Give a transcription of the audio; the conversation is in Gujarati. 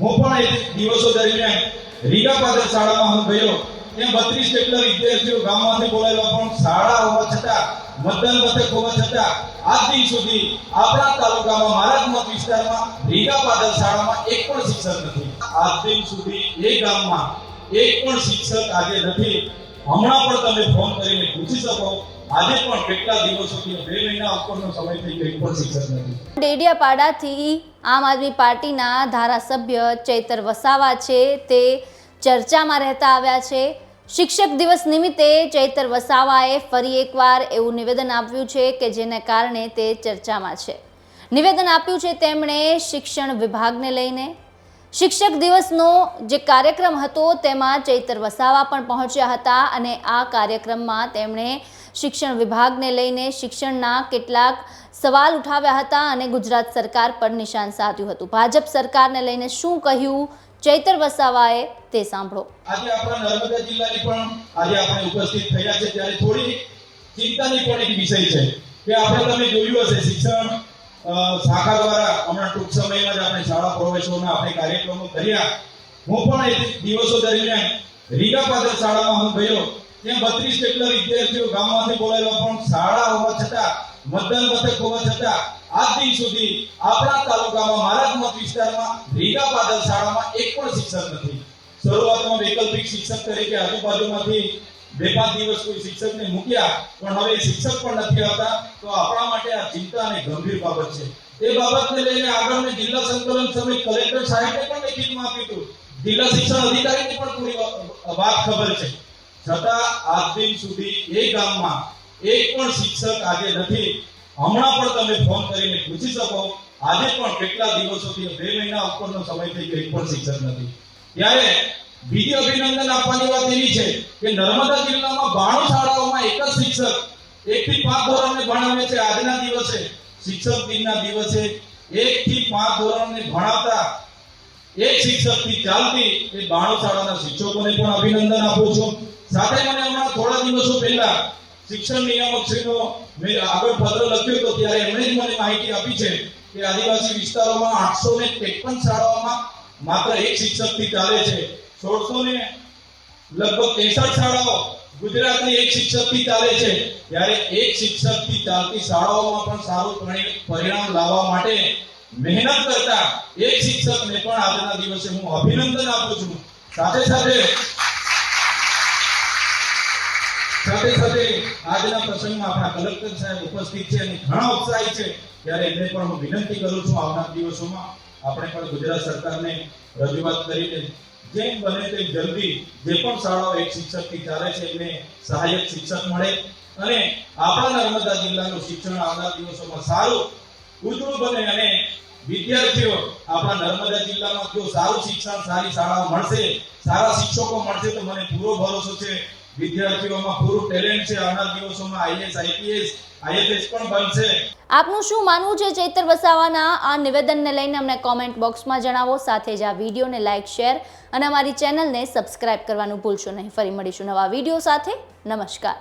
હું પણ એ દિવસો દરમિયાન રીગા પાદર શાળામાં હું ગયો ત્યાં બત્રીસ જેટલા વિદ્યાર્થીઓ ગામમાંથી બોલાવ્યા પણ શાળા હોવા છતાં, મતદાન મથક હોવા છતાં, આજ દિન સુધી આપણા તાલુકામાં, મારા મત વિસ્તારમાં રીગા પાદર શાળામાં એક પણ શિક્ષક નથી. આજ દિન સુધી એ ગામમાં એક પણ શિક્ષક આજે નથી. હમણાં પણ તમે ફોન કરીને પૂછી શકો આજે પણ કેટલા દિવસોથી બે મહિના ઉપરનો સમય થઈ ગયો પણ શિક્ષક નથી ડેડિયાપાડાથી આમ આદમી પાર્ટીના ધારાસભ્ય ચૈતર વસાવા છે. તે ચર્ચામાં રહેતા આવ્યા છે. શિક્ષક દિવસ નિમિત્તે ચૈતર વસાવાએ ફરી એકવાર એવું નિવેદન આપ્યું છે કે જેને કારણે તે ચર્ચામાં છે. નિવેદન આપ્યું છે તેમણે શિક્ષણ વિભાગને લઈને. શિક્ષક દિવસનો જે કાર્યક્રમ હતો તેમાં ચૈતર વસાવા પણ પહોંચ્યા હતા અને આ કાર્યક્રમમાં તેમણે શિક્ષણ વિભાગને લઈને શિક્ષણના કેટલાક સવાલ ઉઠાવ્યા હતા અને ગુજરાત સરકાર પર નિશાન સાધ્યું હતું. ભાજપ સરકારને લઈને શું કહ્યું? ચૈતર વસાવાએ તે સાંભળો. આજે આપણા નર્મદા જિલ્લાની પણ આજે આપણે ઉપસ્થિત થયા છે. ત્યારે થોડી ચિંતાની પણ એક વિષય છે કે આપણે તમે જોયું હશે, શિક્ષણ શાખા દ્વારા હમણાં ટૂંક સમયમાં જ આપણે શાળા પ્રવેશોના આપણે કાર્યક્રમો કર્યા. હું પણ એ દિવસો દરમિયાન રીગા પાદર શાળામાં હું ગયો. ત્યાં બત્રીસ જેટલા વિદ્યાર્થીઓ ગામમાંથી બોલાવ્યા પણ શાળા હોવા છતાં, મતદાન મથક હોવા છતાં, આજ સુધી આપણા તાલુકામાં, મારા મત વિસ્તારમાં શાળામાં એક પણ શિક્ષક નથી. શરૂઆતમાં વૈકલ્પિક શિક્ષક તરીકે આજુબાજુમાંથી બે પાંચ દિવસ કોઈ શિક્ષકને મૂક્યા, પણ હવે શિક્ષક પણ નથી આવતા, તો આપણા માટે આ ચિંતા અને ગંભીર બાબત છે. એ બાબતને લઈને આગળ જિલ્લા સંકલન સમિતિ કલેક્ટર સાહેબને પણ લેખિતમાં આપ્યું હતું. જિલ્લા શિક્ષણ અધિકારીને પણ પૂરી વાત ખબર છે. છતાં આજ દિન સુધી એ ગામમાં એક પણ શિક્ષક આજે નથી. હમણાં પણ તમે ફોન કરીને પૂછી શકો. આજે પણ કેટલા દિવસોથી બે મહિના ઉપરનો સમય થઈ ગયો, એક પણ શિક્ષક નથી. ત્યારે બીજી અભિનંદન આપવાની વાત એવી છે કે નર્મદા જિલ્લામાં બાણું શાળાઓમાં એક જ શિક્ષક એક થી પાંચ ધોરણને ભણાવે છે. આજના દિવસે શિક્ષક દિનના દિવસે એક થી પાંચ ધોરણને ભણાવતા એક શિક્ષકથી ચાલતી એ બાણું શાળાના શિક્ષકોને પણ અભિનંદન આપું છું. સાથે મને હમણાં થોડા દિવસો પહેલા શિક્ષણ નિયામક શ્રીનો મેં આગળ પત્ર લખ્યો હતો, ત્યારે એમણે જ મને માહિતી આપી છે કે આદિવાસી વિસ્તારોમાં આઠસો ને ત્રેપન શાળાઓમાં માત્ર એક શિક્ષકથી ચાલે છે. સોળસો ને લગભગ ત્રેસઠ શાળાઓ ગુજરાતની એક શિક્ષકથી ચાલે છે. ત્યારે એક શિક્ષકથી ચાલતી શાળાઓમાં પણ સારું પરિણામ લાવવા માટે મહેનત કરતા એક શિક્ષકને પણ આજના દિવસે હું અભિનંદન આપું છું. સાથે સાથે સાથે સાથે આજના પ્રસંગમાં આપણા કલેક્ટર સાહેબ ઉપસ્થિત છે અને ઘણા ઉત્સાહી છે. ત્યારે એમને પણ હું વિનંતી કરું છું આવનાર દિવસોમાં આપણે પણ ગુજરાત સરકારને રજૂઆત કરીને જેમ બને તેમ જલ્દી જે પણ શાળાઓ એક શિક્ષકથી ચાલે છે એમને સહાયક શિક્ષક મળે અને આપણા નર્મદા જિલ્લાનું શિક્ષણ આવનાર દિવસોમાં સારું, ઉજળું બને અને વિદ્યાર્થીઓ આપણા નર્મદા જિલ્લામાં જો સારું શિક્ષણ, સારી શાળાઓ મળશે, સારા શિક્ષકો મળશે તો મને પૂરો ભરોસો છે. વિદ્યાર્થીઓમાં પૂરું ટેલેન્ટ છે. આવનાર દિવસોમાં આઈએસ આઈપીએસ આઈએફએસ પણ બનશે. આપનું શું માનવું છે ચૈતર વસાવાના? આ નિવેદનને લઈને અમને કોમેન્ટ બોક્સમાં જણાવો. સાથે જ આ વિડીયોને લાઇક શેર અને અમારી ચેનલને સબસ્ક્રાઇબ કરવાનું ભૂલશો નહીં. ફરી મળીશું નવા વીડિયો સાથે. નમસ્કાર.